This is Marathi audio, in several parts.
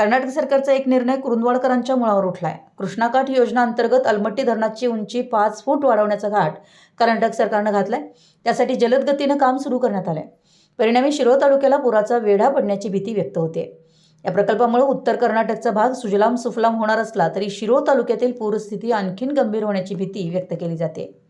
कर्नाटक सरकारचा एक निर्णय कुरुंदवाडकरांच्या मुळावर उठलाय. कृष्णाकाठ योजना अंतर्गत अलमट्टी धरणाची उंची पाच फूट वाढवण्याचा घाट कर्नाटक सरकारनं घातलाय. त्यासाठी जलद गतीनं काम सुरू करण्यात आलंय. परिणामी शिरोळ तालुक्याला पुराचा वेढा पडण्याची भीती व्यक्त होते. या प्रकल्पामुळे उत्तर कर्नाटकचा भाग सुजलाम सुफलाम होणार असला तरी शिरोळ तालुक्यातील पूरस्थिती आणखीन गंभीर होण्याची भीती व्यक्त केली जाते.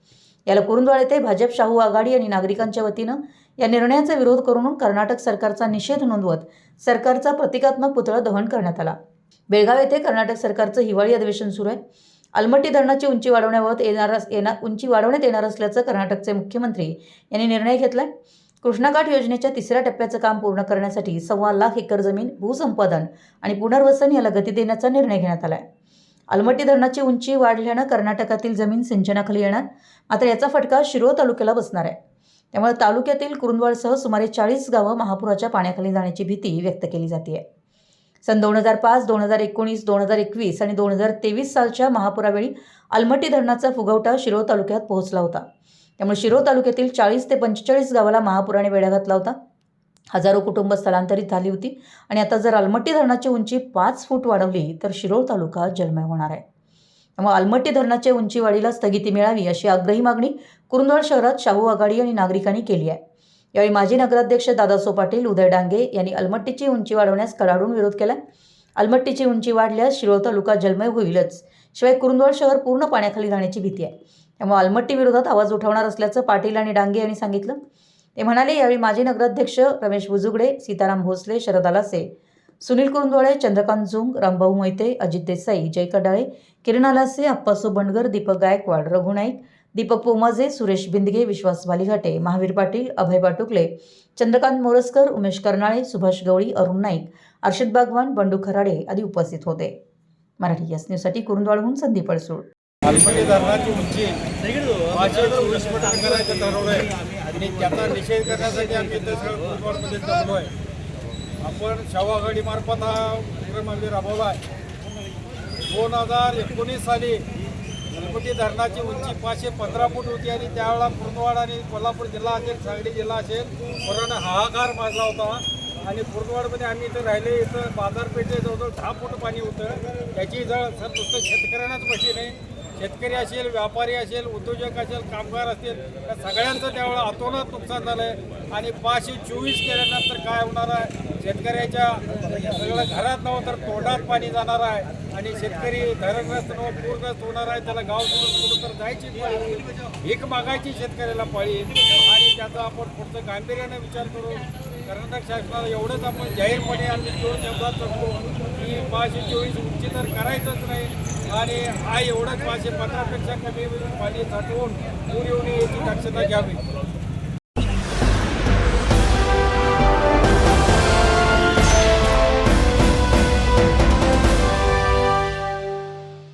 याला कुरुंदवाड येथे भाजप शाहू आघाडी आणि नागरिकांच्या वतीनं या निर्णयाचा विरोध करून कर्नाटक सरकारचा निषेध नोंदवत सरकारचा प्रतिकात्मक पुतळा दहन करण्यात आला. बेळगाव येथे कर्नाटक सरकारचं हिवाळी अधिवेशन सुरू आहे. अलमट्टी धरणाची उंची वाढवण्याबाबत येणार येणार उंची वाढवण्यात येणार असल्याचं कर्नाटकचे मुख्यमंत्री यांनी निर्णय घेतला आहे कृष्णाघाट योजनेच्या तिसऱ्या टप्प्याचं काम पूर्ण करण्यासाठी सव्वा लाख एकर जमीन भूसंपादन आणि पुनर्वसन याला गती देण्याचा निर्णय घेण्यात आला आहे अलमट्टी धरणाची उंची वाढल्यानं कर्नाटकातील जमीन सिंचनाखाली येणार. मात्र याचा फटका शिरोळ तालुक्याला बसणार आहे. त्यामुळे तालुक्यातील कुरुंदवाडसह सुमारे चाळीस गावं महापुराच्या पाण्याखाली जाण्याची भीती व्यक्त केली जाते. आहे सन दोन हजार पाच दोन हजार एकोणीस दोन हजार एकवीस आणि दोन हजार तेवीस सालच्या महापुरावेळी अलमट्टी धरणाचा फुगवटा शिरोळ तालुक्यात पोहोचला होता. त्यामुळे शिरोळ तालुक्यातील चाळीस ते पंचेचाळीस गावाला महापुराने वेढा घातला होता. हजारो कुटुंब स्थलांतरित झाली होती आणि आता जर अलमट्टी धरणाची उंची पाच फूट वाढवली तर शिरोळ तालुका जलमय होणार आहे. त्यामुळे आलमट्टी धरणाच्या उंची वाढीला स्थगिती मिळावी अशी आग्रही मागणी कुरुंदवाड शहरात शाहू आघाडी आणि नागरिकांनी केली आहे. यावेळी माजी नगराध्यक्ष दादासो पाटील उदय डांगे यांनी अलमट्टीची उंची वाढवण्यास कडाडून विरोध केला अलमट्टीची उंची वाढल्यास शिरोळ तालुका जलमय होईलच. शिवाय कुरुंदवाड शहर पूर्ण पाण्याखाली जाण्याची भीती आहे. त्यामुळे अलमट्टी विरोधात आवाज उठवणार असल्याचं पाटील आणि डांगे यांनी सांगितलं. ते म्हणाले यावेळी माजी नगराध्यक्ष रमेश बुजुगडे सीताराम भोसले शरद आलासे सुनील कुरुंदवाळे चंद्रकांत झुंग रामभाऊ मोहिते अजित देसाई जय कडाळे किरण आलासे अप्पासो बंडगर दीपक गायकवाड रघु नाईक दीपक पोमाजे सुरेश बिंदगे विश्वास वालीघाटे महावीर पाटील अभय बाटुकले चंद्रकांत मोरसकर उमेश कर्नाळे सुभाष गवळी अरुण नाईक अर्षद बागवान बंडू खराडे आदी उपस्थित होते. मराठी यास न्यूजसाठी कुरुंदवाडहून संदीप अडसूळ उंची आहे आणि त्याचा निषेध करण्यासाठी आम्ही आपण शाहू आघाडीमार्फत हा उपक्रम आम्ही राबवला आहे. दोन हजार एकोणीस साली गणपती धरणाची उंची पाचशे पंधरा फूट होती आणि त्यावेळेला कुरुंदवाड आणि कोल्हापूर जिल्हा असेल सांगली जिल्हा असेल कोरोना हाहाकार माजला होता. आणि कुरुंदवाडमध्ये आम्ही इथं राहिले इथं बाजारपेठे जवळजवळ दहा फूट पाणी होतं. त्याची जळ सर नुसतं शेतकऱ्यांनाच बशी नाही. शेतकरी असेल व्यापारी असेल उद्योजक असेल कामगार असतील या सगळ्यांचं त्यावेळेला अतोनात नुकसान झालं आहे आणि पाचशे चोवीस केल्यानंतर काय होणार आहे? शेतकऱ्याच्या सगळं घरात नव्हतं तर तोंडात पाणी जाणार आहे. आणि शेतकरी धरणग्रस्त नव पूरग्रस्त होणार आहे. त्याला गाव सोडून तर जायची भीक मागायची शेतकऱ्याला पाळी. आणि त्याचा आपण पुढचं गांभीर्याने विचार करू कर्नाटक शासनाला एवढंच आपण जाहीरपणे आम्ही दोन शब्दात सांगतो की पाचशे चोवीस उंची तर करायचंच नाही. आणि हा एवढंच माझे पंधरापेक्षा कमी पाणी साठवून पूर येऊन याची दक्षता घ्यावी.